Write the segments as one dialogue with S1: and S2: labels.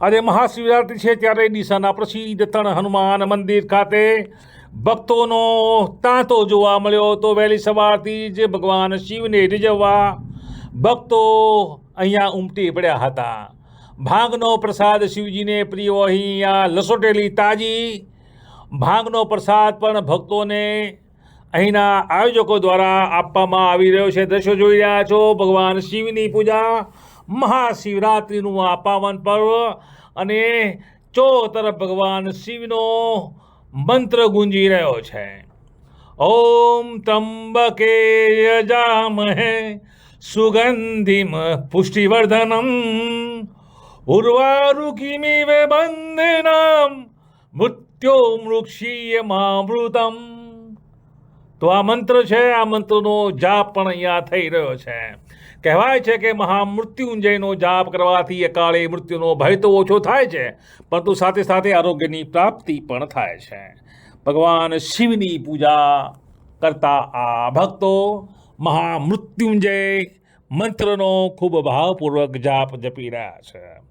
S1: આજે મહાશિવરાત્રિ છે ત્યારે ડીસાના પ્રસિદ્ધ તણ હનુમાન મંદિર ખાતે ભક્તોનો તાંતો જોવા મળ્યો હતો. વહેલી સવારથી જ ભગવાન શિવને રીઝવવા ભક્તો અહીંયા ઉમટી પડ્યા હતા. ભાંગનો પ્રસાદ શિવજીને પ્રિય, અહીંયા લસોટેલી તાજી ભાંગનો પ્રસાદ પણ ભક્તોને અહીંના આયોજકો દ્વારા આપવામાં આવી રહ્યો છે. દ્રશ્યો જોઈ રહ્યા છો. ભગવાન શિવની પૂજા મહાશિવરાત્રિનું આ પાવન પર્વ અને ચો તરફ ભગવાન શિવનો મંત્ર ગુંજી રહ્યો છે. ઓમ ત્રંબકે યજામહે સુગંધિમ પુષ્ટિવર્ધનમ. ઉર્વારુકિમિવ બંધનામ મૃત્યો મૃક્ષીય મામૃતમ તો આ મંત્ર છે, આ મંત્રનો જાપ પણ અહીંયા થઈ રહ્યો છે. કહેવાય છે કે મહામૃત્યુંજયનો જાપ કરવાથી અકાળે મૃત્યુનો ભય તો ઓછો થાય છે, પરંતુ સાથે સાથે આરોગ્યની પ્રાપ્તિ પણ થાય છે. ભગવાન શિવની પૂજા કરતા આ ભક્તો મહામૃત્યુંજય મંત્રનો ખૂબ ભાવપૂર્વક જાપ જપી રહ્યા છે.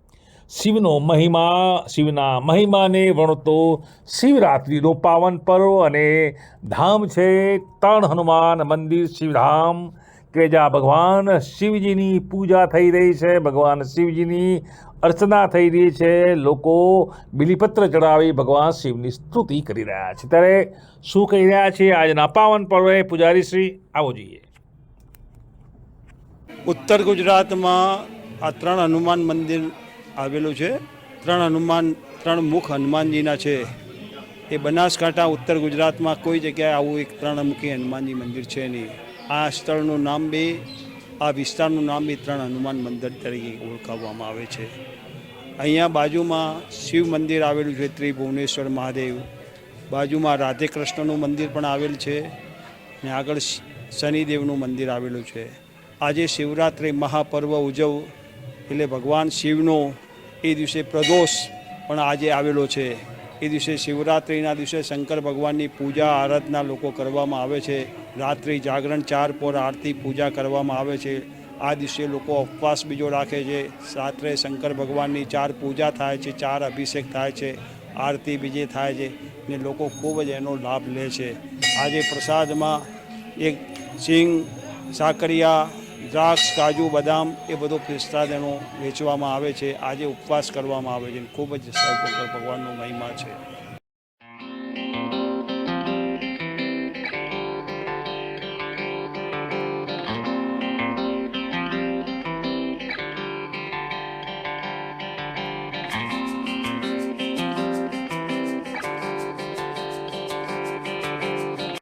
S1: શિવનો મહિમા, શિવના મહિમાને વણતો શિવરાત્રિનો પાવન પર્વ અને ધામ છે તણ હનુમાન મંદિર શિવધામ. કે જ્યાં ભગવાન શિવજીની પૂજા થઈ રહી છે, ભગવાન શિવજીની અર્ચના થઈ રહી છે. લોકો બિલીપત્ર ચડાવી ભગવાન શિવની સ્તુતિ કરી રહ્યા છે. ત્યારે શું કહી રહ્યા છે આજના પાવન પર્વે પૂજારી શ્રી, આવો જોઈએ.
S2: ઉત્તર ગુજરાતમાં આ ત્રણ હનુમાન મંદિર આવેલું છે. ત્રણ હનુમાન, ત્રણ મુખ હનુમાનજીના છે. એ બનાસકાંઠા, ઉત્તર ગુજરાતમાં કોઈ જગ્યાએ આવું એક ત્રણમુખી હનુમાનજી મંદિર છે નહીં. આ સ્થળનું નામ બી, આ વિસ્તારનું નામ બી ત્રણ હનુમાન મંદિર તરીકે ઓળખાવવામાં આવે છે. અહીંયા બાજુમાં શિવ મંદિર આવેલું છે, ત્રિભુવનેશ્વર મહાદેવ. બાજુમાં રાધે કૃષ્ણનું મંદિર પણ આવેલ છે ને આગળ શનિદેવનું મંદિર આવેલું છે. આજે શિવરાત્રિ મહાપર્વ ઉજવ, એટલે ભગવાન શિવનો એ દિવસે પ્રદોષ પણ આજે આવેલો છે. એ દિવસે શિવરાત્રિના દિવસે શંકર ભગવાનની પૂજા, આરાધના લોકો કરવામાં આવે છે. રાત્રિ જાગરણ, ચાર પોર આરતી પૂજા કરવામાં આવે છે. આ દિવસે લોકો ઉપવાસ બીજો રાખે છે. રાત્રે શંકર ભગવાનની ચાર પૂજા થાય છે, ચાર અભિષેક થાય છે, આરતી બીજે થાય છે ને લોકો ખૂબ જ એનો લાભ લે છે. આજે પ્રસાદમાં એક સિંગ, સાકરિયા દ્રાક્ષ, કાજુ, બદામ એ બધો પિસ્તા તેનો વેચવામાં આવે છે. આજે ઉપવાસ કરવામાં આવે છે. ખૂબ જ ભગવાનનો મહિમા છે.